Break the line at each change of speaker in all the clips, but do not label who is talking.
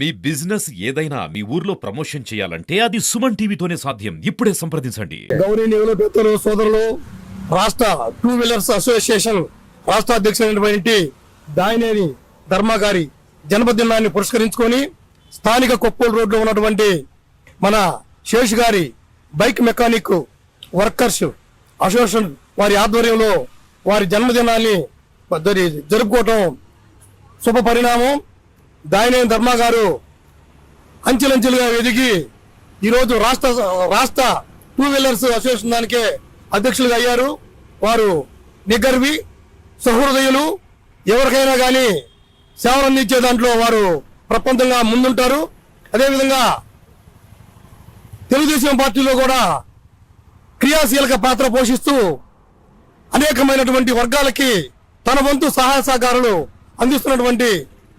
మీ business ఏదైనా మీ ఊర్లో promotion చేయాలంటే అది సుమన్ టీవీతోనే సాధ్యం. ఇప్పుడే సంప్రదించండి.
గౌరవనీయులు పెద్దలు సోదరులు రాష్ట్ర టూ వీలర్స్ అసోసియేషన్ రాష్ట్ర అధ్యక్షుడైనటువంటి దాయినేని ధర్మగారి జన్మదినాన్ని పురస్కరించుకొని స్థానిక కొప్పూరు రోడ్లో ఉన్నటువంటి మన శేష్ గారి బైక్ మెకానిక్ వర్కర్స్ అసోసియేషన్ వారి ఆధ్వర్యంలో వారి జన్మదినాన్ని జరుపుకోవటం శుభ పరిణామం దాయినేని ధర్మ గారు అంచెలంచెలుగా ఎదిగి ఈరోజు రాష్ట్ర రాష్ట్ర టూ వీలర్స్ అసోసియేషన్ దానికే అధ్యక్షులుగా అయ్యారు. వారు నిగర్వి సహృదయులు ఎవరికైనా కానీ సేవలు అందించే దాంట్లో వారు ప్రపంచంగా ముందుంటారు. అదేవిధంగా తెలుగుదేశం పార్టీలో కూడా క్రియాశీలక పాత్ర పోషిస్తూ అనేకమైనటువంటి వర్గాలకి తన వంతు సహాయ సహకారాలు అందిస్తున్నటువంటి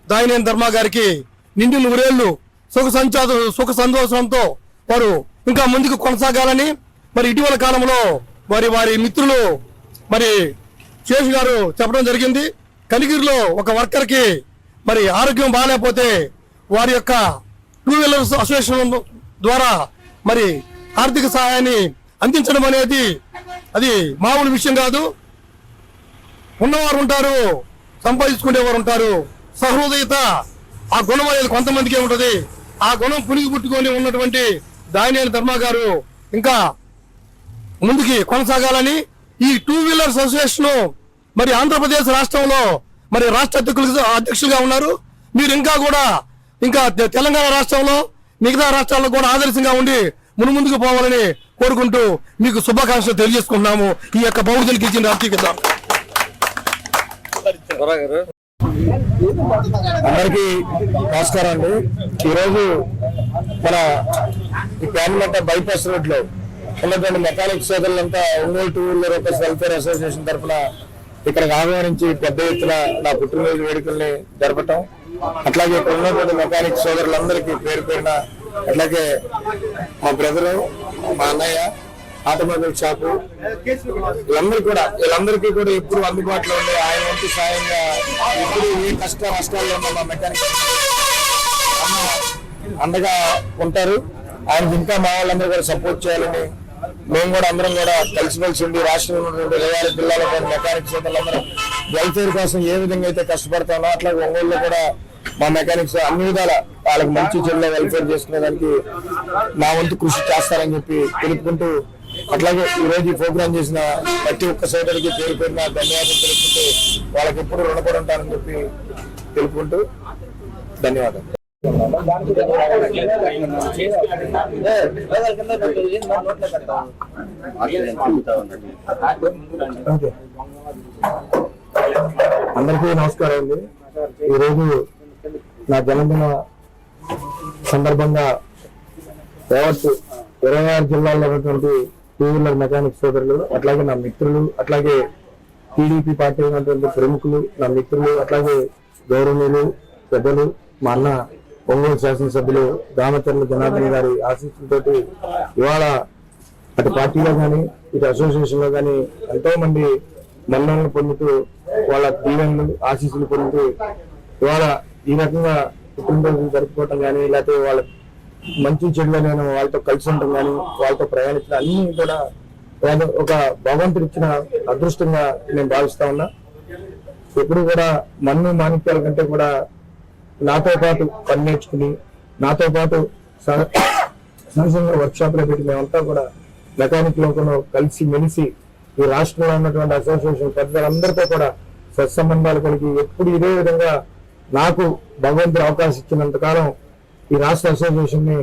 దాయినేని ధర్మ గారికి నిండి నూరేళ్ళు సుఖ సంచాత సుఖ సంతోషంతో వారు ఇంకా ముందుకు కొనసాగాలని మరి ఇటీవల కాలంలో వారి వారి మిత్రులు మరి శేష్ గారు చెప్పడం జరిగింది. కలిగిరిలో ఒక వర్కర్కి మరి ఆరోగ్యం బాగాలేకపోతే వారి యొక్క టూ వీలర్స్ అసోసియేషన్ ద్వారా మరి ఆర్థిక సహాయాన్ని అందించడం అనేది అది మామూలు విషయం కాదు. ఉన్నవారు ఉంటారు సంపాదించుకునేవారు ఉంటారు. సహృదయత ఆ గుణం అనేది కొంతమందికే ఉంటది. ఆ గుణం పునిగి పుట్టుకొని ఉన్నటువంటి దానిని ధర్మ గారు ఇంకా ముందుకి కొనసాగాలని ఈ టూ వీలర్స్ అసోసియేషన్ మరి ఆంధ్రప్రదేశ్ రాష్ట్రంలో మరి రాష్ట్ర అధ్యక్షులు అధ్యక్షులుగా ఉన్నారు. మీరు ఇంకా కూడా ఇంకా తెలంగాణ రాష్ట్రంలో మిగతా రాష్ట్రాల్లో కూడా ఆదర్శంగా ఉండి మునుముందుకు పోవాలని కోరుకుంటూ మీకు శుభాకాంక్షలు తెలియజేసుకుంటున్నాము. ఈ యొక్క బహుజనికి ఇచ్చిన ఆర్థికత
అందరికీ నమస్కారం అండి. ఈరోజు మన ఈ ప్యాన్మెట బైపాస్ రోడ్లో ఉన్నటువంటి mechanic సోదరులంతా Ongole two wheeler workers welfare association తరఫున ఇక్కడ ఆహ్వానించి పెద్ద ఎత్తున నా పుట్టినరోజు వేడుకల్ని జరపటం. అట్లాగే ఇక్కడ ఉన్నటువంటి మెకానిక్ సోదరులందరికీ పేరు పేరున అట్లాగే మా బ్రదరు మా అన్నయ్య ఆటోమొబైల్ షాపు వీళ్ళందరూ కూడా వీళ్ళందరికీ కూడా ఎప్పుడు అందుబాటులో ఉండే ఆయన వంతు సాయంగా ఎప్పుడు ఏ కష్ట నష్టాల్లో ఉన్న మా మెకానిక్ అండగా ఉంటారు. ఆయనకి ఇంకా మా వాళ్ళందరూ కూడా సపోర్ట్ చేయాలని మేము కూడా అందరం కూడా కలిసిమెలిసి ఉండి రాష్ట్రంలో ఉన్నటువంటి ఇరవై ఆరు జిల్లాలో కూడా మెకానిక్ వెల్ఫేర్ కోసం ఏ విధంగా అయితే కష్టపడతామో అట్లా ఒంగోలులో కూడా మా మెకానిక్స్ అన్ని విధాల వాళ్ళకి మంచి చెల్లె వెల్ఫేర్ చేసుకునేదానికి మా వంతు కృషి చేస్తారని చెప్పి తెలుపుకుంటూ అట్లాగే ఈ రోజు ఈ ప్రోగ్రామ్ చేసిన ప్రతి ఒక్క సోదరికి పేరు పేరున ధన్యవాదాలు తెలుపుకుంటూ వాళ్ళకి ఎప్పుడు రుణపడి ఉంటారని చెప్పి తెలుపుకుంటూ ధన్యవాదాలు. అందరికీ నమస్కారం అండి. ఈరోజు నా జన్మదిన సందర్భంగా యావత్ ఇరవై ఆరు జిల్లాల్లో ఉన్నటువంటి టూ మెకానిక్ సోదరులు అట్లాగే నా మిత్రులు అట్లాగే టీడీపీ పార్టీ ఉన్నటువంటి ప్రముఖులు నా మిత్రులు అట్లాగే గౌరవనీయులు పెద్దలు మా అన్న ఒంగోలు శాసనసభ్యులు దామచర్ల జనార్దన్ గారి ఆశీస్సులతోటి ఇవాళ అటు పార్టీలో కానీ ఇటు అసోసియేషన్లో కానీ ఎంతో మంది మన్నలను పొందుతూ వాళ్ళ దీవెనలు ఆశీస్సులు పొందుతూ ఇవాళ ఈ రకంగా కుటుంబం జరుపుకోవటం కానీ లేకపోతే వాళ్ళ మంచి చెడులో నేను వాళ్ళతో కలిసి ఉండడం కానీ వాళ్ళతో ప్రయాణించడం అన్ని కూడా ఒక భగవంతుడు ఇచ్చిన అదృష్టంగా నేను భావిస్తా ఉన్నా. ఎప్పుడు కూడా మన్ను మాణిక్యాల కంటే కూడా నాతో పాటు పని నేర్చుకుని నాతో పాటు సహజంగా వర్క్ షాప్లో పెట్టి మేమంతా కూడా మెకానిక్ లోకంలో కలిసి మెలిసి ఈ రాష్ట్రంలో ఉన్నటువంటి అసోసియేషన్ పెద్దలందరితో కూడా సత్సంబంధాలు కలిగి ఎప్పుడు ఇదే విధంగా నాకు భగవంతుడు అవకాశం ఇచ్చినంత కాలం ఈ రాష్ట్ర అసోసియేషన్ని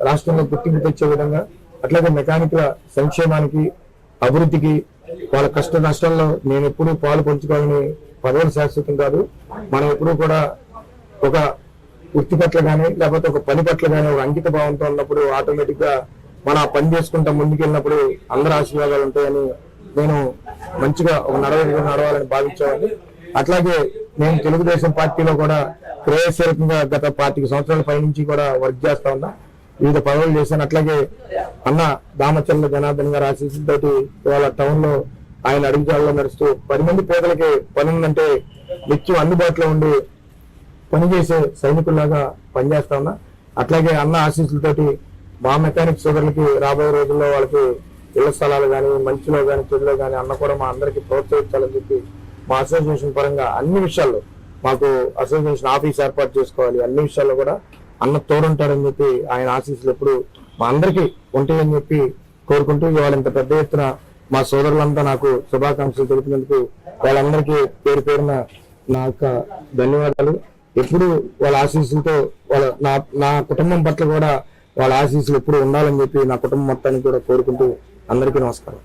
రాష్ట్రంలో గుర్తింపు తెచ్చే విధంగా అట్లాగే మెకానిక్ల సంక్షేమానికి అభివృద్ధికి వాళ్ళ కష్ట నష్టాల్లో నేను ఎప్పుడూ పాలు పంచుకోవాలని పదవులు శాశ్వతం కాదు. మనం ఎప్పుడూ కూడా ఒక వృత్తి పట్ల కానీ లేకపోతే ఒక పని పట్ల కానీ ఒక అంకిత భావంతో ఉన్నప్పుడు ఆటోమేటిక్గా మనం ఆ పని చేసుకుంటా ముందుకెళ్ళినప్పుడు అందరి ఆశీర్వాదాలు ఉంటాయని నేను మంచిగా ఒక నడవడిగా నడవాలని భావించేవాడిని. అట్లాగే నేను తెలుగుదేశం పార్టీలో కూడా క్రియాశీలకంగా గత పార్టీ సంవత్సరాల పైనుంచి కూడా వర్క్ చేస్తా ఉన్నా. వివిధ పదవులు చేశాను. అట్లాగే అన్న దామచర్ల జనార్దన్ గారి ఆశీస్సులతోటి ఇవాళ టౌన్లో ఆయన అడుగుజాడలో నడుస్తూ పది మంది పేదలకి పని ఉందంటే నిత్యం అందుబాటులో ఉండి పనిచేసే సైనికుల్లాగా పనిచేస్తా ఉన్నా. అట్లాగే అన్న ఆశీస్సులతోటి మా మెకానిక్ సోదరులకి రాబోయే రోజుల్లో వాళ్ళకి ఇళ్ళ స్థలాలు కానీ మంచిలో కానీ చెడులో కానీ అన్న కూడా మా అందరికి ప్రోత్సహించాలని చెప్పి మా అసోసియేషన్ పరంగా అన్ని విషయాల్లో మాకు అసోసియేషన్ ఆఫీస్ ఏర్పాటు చేసుకోవాలి అన్ని విషయాల్లో కూడా అన్న తోడుంటారని చెప్పి ఆయన ఆశీస్సులు ఎప్పుడు మా అందరికీ ఉంటాయని చెప్పి కోరుకుంటూ ఇవాళ ఇంత పెద్ద ఎత్తున మా సోదరులంతా నాకు శుభాకాంక్షలు తెలిపినందుకు వాళ్ళందరికీ పేరు పేరున నా యొక్క ధన్యవాదాలు. ఎప్పుడు వాళ్ళ ఆశీస్సులతో వాళ్ళ నా నా కుటుంబం పట్ల కూడా వాళ్ళ ఆశీస్సులు ఎప్పుడు ఉండాలని చెప్పి నా కుటుంబం మొత్తానికి కూడా కోరుకుంటూ అందరికీ నమస్కారం.